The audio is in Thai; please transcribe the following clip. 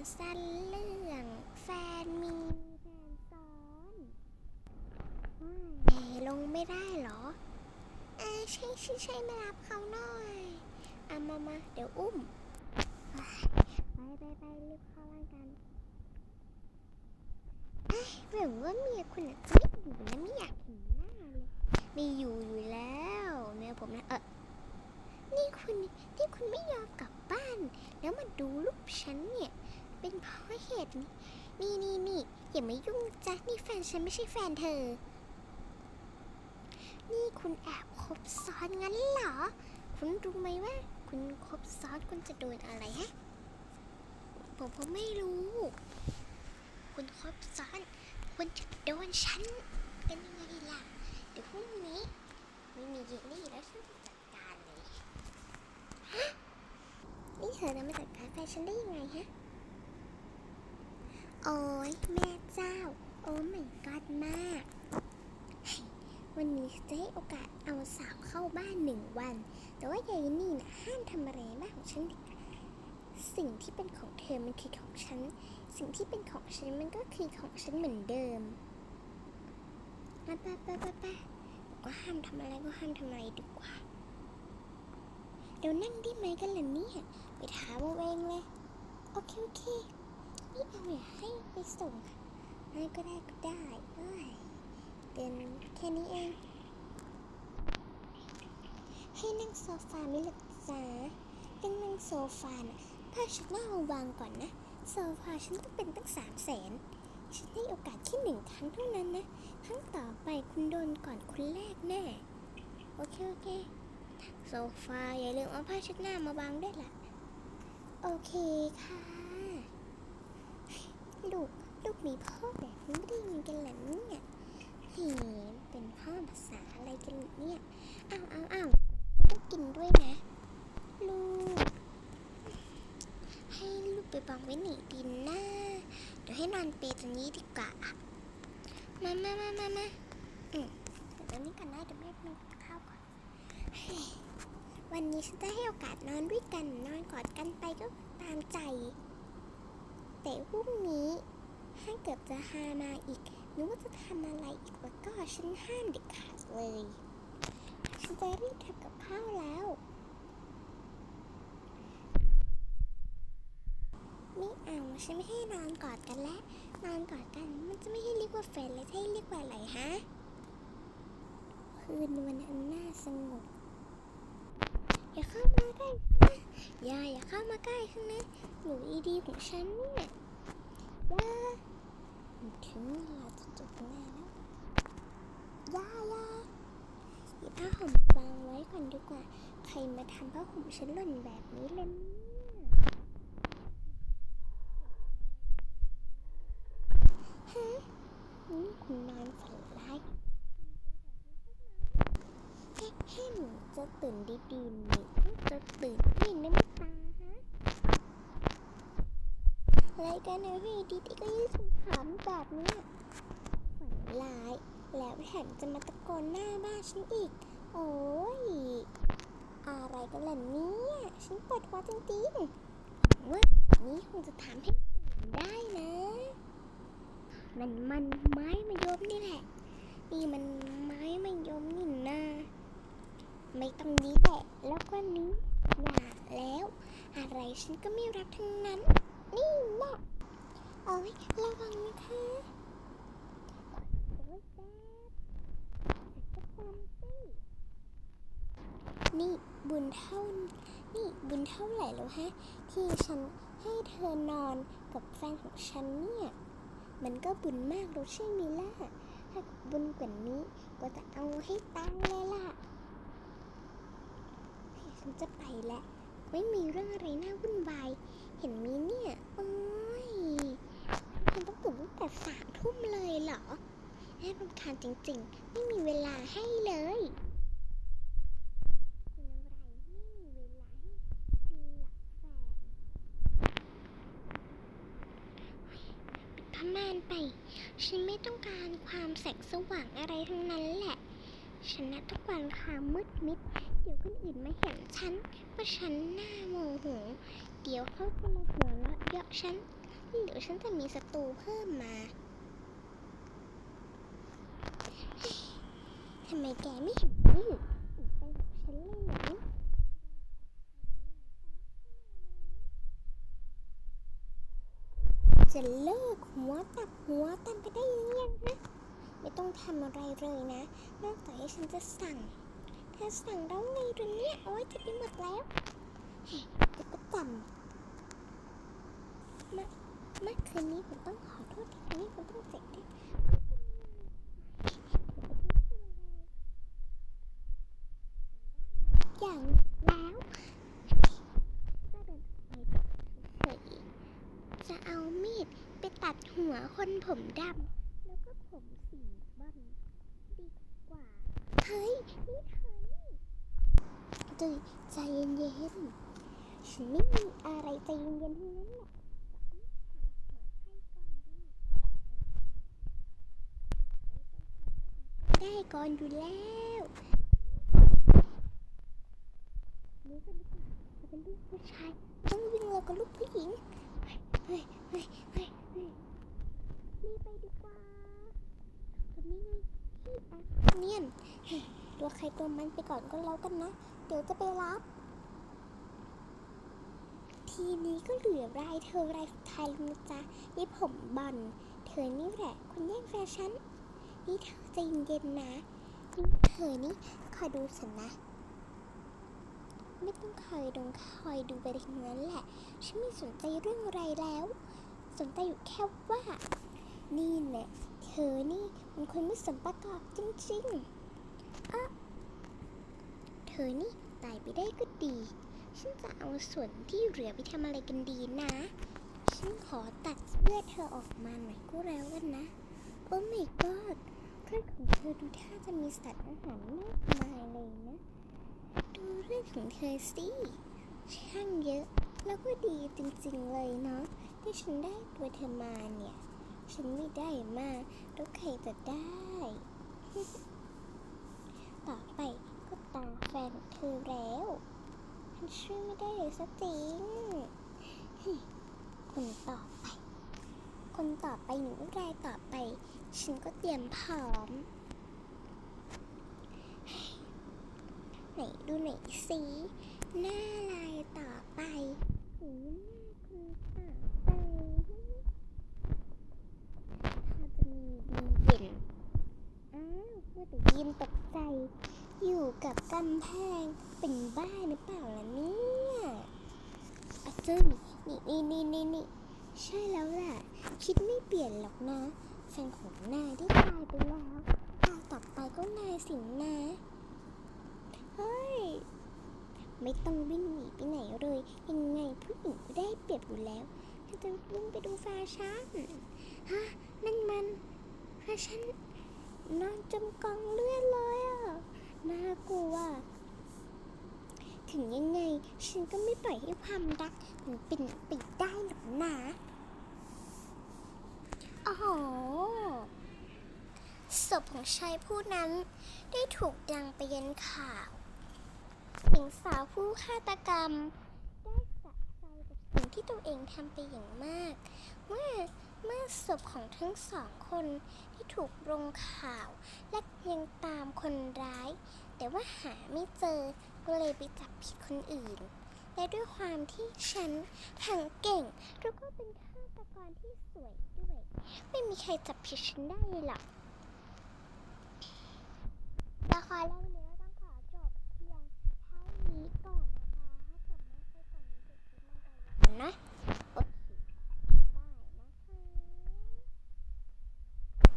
สั้นเรื่องแฟนมีแฟนซ้อนแหมลงไม่ได้เหรอเอ้ยใช่ใช่ใช่ไม่รับเขาหน่อยเอามามาเดี๋ยวอุ้ม ไปไปไปรีบเข้าบ้านกันเอ้ยเหมือนว่าเมียคุณน่ะจะไม่อยู่นะไม่อยากเห็นหน้าเลยไม่อยู่อยู่แล้วเมียผมนะเออนี่คุณที่คุณไม่ยอมกลับบ้าน แล้วมาดูลูกฉันเนี่ย เป็นเพราะเหตุนี่นี่นี่อย่ามายุ่งจ้ะนี่แฟนฉันไม่ใช่แฟนเธอ นี่คุณแอบคบซ้อนงั้นเหรอ คุณรู้ไหมว่า คุณคบซ้อนคุณจะโดนอะไรฮะผมผมไม่รู้ คุณคบซ้อนคุณจะโดนฉันเป็นยังไงล่ะเดี๋ยวพรุ่งนี้ไม่มีเยนี่แล้วฉันจะจัดการเลยฮะนี่เธอจะมาจัดการแฟนฉันได้ยังไงฮะ โอ้ยแม่เจ้า โอ้ไม่กอดมาก วันนี้จะให้โอกาสเอาสาวเข้าบ้านหนึ่งวัน แต่ว่ายายนี่นะห้ามทำอะไรบ้านของฉันสิ่งที่เป็นของเธอมันคือของฉัน สิ่งที่เป็นของฉันมันก็คือของฉันเหมือนเดิมไปไปไปไปไปก็ห้ามทำอะไรก็ห้ามทำอะไรดีกว่า เดี๋ยวนั่งได้ไหมกันล่ะเนี่ยไปถามเอาเองเลย โอเคโอเค นี่เอาอยให้ไปส่งให้ก็ได้ก็ได้เอ้ยเดินแค่นี้เอง ให้นั่งโซฟาไม่หลักจ้าเรื่องนั่งโซฟานะผ้าชุดหน้าวางก่อนนะ โซฟาฉันต้องเป็นตั้งสามแสนฉันให้โอกาสแค่หนึ่งครั้งเท่านั้นนะ ครั้งต่อไปคุณโดนก่อนคุณแรกแน่ โอเค โอเค โซฟาอย่าลืมเอาผ้าช็ดหน้ามาวางด้วยล่ะ โอเคค่ะ มีพ่อแบบนี้ไม่ได้ยินกันเหรอเนี่ยเฮ้เป็นพ่อภาษาอะไรกันเนี่ยอ้าวอ้าวอ้าวต้องกินด้วยนะ ลูก ให้ลูกไปบังไว้หนีดินนะเดี๋ยวให้นอนเปรตรงนี้ดีกว่ามามามามามาอืมเดี๋ยวตรงนี้ก่อนนะเดี๋ยวแม่ไปกินข้าวก่อนเฮ้ยวันนี้ฉันจะให้โอกาสนอนด้วยกัน นอนกอดกันไปก็ตามใจ แต่พรุ่งนี้ ถ้าเกิดจะหามาอีกหรือว่าจะทำอะไรอีกแล้วก็ฉันห้ามเด็ดขาดเลย ฉันจะรีบทำกับข้าวแล้ว ไม่เอาฉันไม่ให้นอนกอดกันแล้วนอนกอดกันมันจะไม่ให้เรียกว่าแฟนเลยให้เรียกว่าอะไรฮะ คืนวันอันน่าสงบอย่าเข้ามาใกล้นะอย่าอย่าเข้ามาใกล้ฉันนะหนูอีดีของฉันเนี่ยอย่า ถึงเวลาจะจบงานแล้วย่าย่าหยิบผ้าห่มวางไว้ก่อนดีกว่า ใครมาทำผ้าห่มฉันหล่นแบบนี้เลยฮะนี่คุณนอนฝันร้ายแค่แค่หนูจะตื่นดีๆนี่จะตื่นไม่น้ำตาฮะราย การเอาให้ดีๆก็ยิ่งสุขามแบบนี้ฝันร้าย แล้วแถมจะมาตะโกนหน้าบ้านฉันอีก โอ้ย อะไรกันล่ะเนี่ย ฉันปวดหัวจริงๆว่าแบบนี้คงจะทำให้ตื่นได้นะ มันมันไม้มายมนี่แหละ นี่มันไม้มายมนี่นะไม่ต้องนี้แหละ แล้วก็นี้อย่าแล้ว อะไรฉันก็ไม่รับทั้งนั้น นี่แหละเอาไว้ระวังนะคะโอ้ยแจ๊บจักรจันทร์สินี่บุญเท่า นี่บุญเท่าไหร่แล้วฮะ ที่ฉันให้เธอนอนกับแฟนของฉันเนี่ย มันก็บุญมากรู้ใช่ไหมล่ะ ถ้าบุญกว่านี้ก็จะเอาให้ตังเลยล่ะ ฉันจะไปแล้ว ไม่มีเรื่องอะไรน่าวุ่นวาย เห็นมีเนี่ยโอ้ยคุณต้องตื่นตั้งแต่สามทุ่มเลยเหรอน่ารำคาญจริงๆ ไม่มีเวลาให้เลยอะไรไม่มีเวลาป็นหลักแฟนปิดม่านไป ฉันไม่ต้องการความแสงสว่างอะไรทั้งนั้นแหละ ฉันน่ะต้องการความมืดมิด ดี๋ยวคนอื่นมาเห็นฉันว่าฉันหน้าโมโหเดี๋ยวเขาจะมาหัวเราะเยาะฉันเดี๋ยวฉันจะมีศัตรูเพิ่มมาทำไมแกไม่เห็นนี่ไปกับฉันเลยเหรอจะเลิกหัวตักหัวตันไปได้ยังยังนะ ไม่ต้องทำอะไรเลยนะ นอกจากให้ฉันจะสั่ง ธอสั่งแล้ไงเรื่องเนี้ยโอ๊ยจะไปหมดแล้วจะปจำมื่อเมื่อคืนนี้ผมต้องขอโทษทีนี้ผมต้องเจ็บด้วยอย่างแล้วจะเอามีดไปตัดหัวคนผมดำแล้วก็ผมสีบอลดีกว่า เฮ้ย นี่เธอ นี่ใจใจเย็นๆฉันไม่มีอะไรใจเย็นๆทั้งนั้นแหละได้ก่อนอยู่แล้วนี่ก็ดีกว่าเราเป็นลูกผู้ชายต้องวิ่งเรากับลูกผู้หญิงเฮ้ยเฮ้ยเฮ้ยเฮ้ยรีบไปดีกว่าคนนี้ไง เนียนเฮ้ยตัวใครตัวมันไปก่อนก็แล้วกันนะ เดี๋ยวจะไปรับ ทีนี้ก็เหลือรายเธอรายสุดท้ายแล้วนะจ๊ะนี่ผมบอลเธอนี่แหละคนแย่งแฟชั่นนี่เธอใจเย็นๆนะนี่เธอนี่คอยดูฉันนะ ไม่ต้องคอยดงคอยดูไปทั้งนั้นแหละ ฉันไม่สนใจเรื่องอะไรแล้ว สนใจอยู่แค่ว่า นี่แหละเธอนี่มันคนไม่สมประกอบจริงๆอะเธอนี่ตายไปได้ก็ดี ฉันจะเอาส่วนที่เหลือไปทำอะไรกันดีนะ ฉันขอตัดเลือดเธอออกมาหน่อยก็แล้วกันนะ โอ้ my god เลือดของเธอดูท่าจะมีสัตว์อาหารมากมายเลยนะ ดูเลือดของเธอสิ ช่างเยอะ แล้วก็ดีจริงๆเลยเนาะที่ฉันได้ตัวเธอมาเนี่ย ฉันไม่ได้มาแล้วใครจะได้ ต่อไปก็ตาแฟนเธอแล้วฉันช่วยไม่ได้เลยสักจริงคนต่อไป คนต่อไปหนูรายต่อไป ฉันก็เตรียมพร้อม ไหนดูไหนสิหน้าลายต่อไปหนูหน้าคนต่อไปถ้าจะมีดี เด่นอ้าวเพื่อแต่ยินตกใจ อยู่กับกำแพงเป็นบ้าหรือเปล่าล่ะเนี่ยอาจึงนี่นี่นี่นี่นี่ใช่แล้วแหละคิดไม่เปลี่ยนหรอกนะแฟนของนายที่ตายไปแล้วตาต่อไปก็นายสิงนะเฮ้ยไม่ต้องวิ่งหนีไปไหนเลยยังไงผู้หญิงก็ได้เปรียบอยู่แล้วถ้าจะวิ่งไปดูแฟชั่นฮะ นั่นมันแฟชั่นนอนจมกองเลือดเลยอะ น่ากลัว ถึงยังไง ฉันก็ไม่ปล่อยให้ความรักมันเป็นไปได้หรอกนะโอ้โหศพของชายผู้นั้นได้ถูกดังไปยันข่าวหญิงสาวผู้ฆาตกรรม ได้สะใจกับสิ่งที่ตัวเองทำไปอย่างมาก เมื่อ เมื่อศพของทั้งสองคนที่ถูกลงข่าว และยังตามคนร้าย แต่ว่าหาไม่เจอก็เลยไปจับผิดคนอื่น และด้วยความที่ฉันทั้งเก่งแล้วก็เป็นฆาตกรที่สวยด้วย ไม่มีใครจับผิดฉันได้หรอกละครเรื่องนี้ต้องขอจบเพียงเท่านี้ก่อนนะคะถ้าจบไม่ไปก่อนนี้จะคิดมันกันะ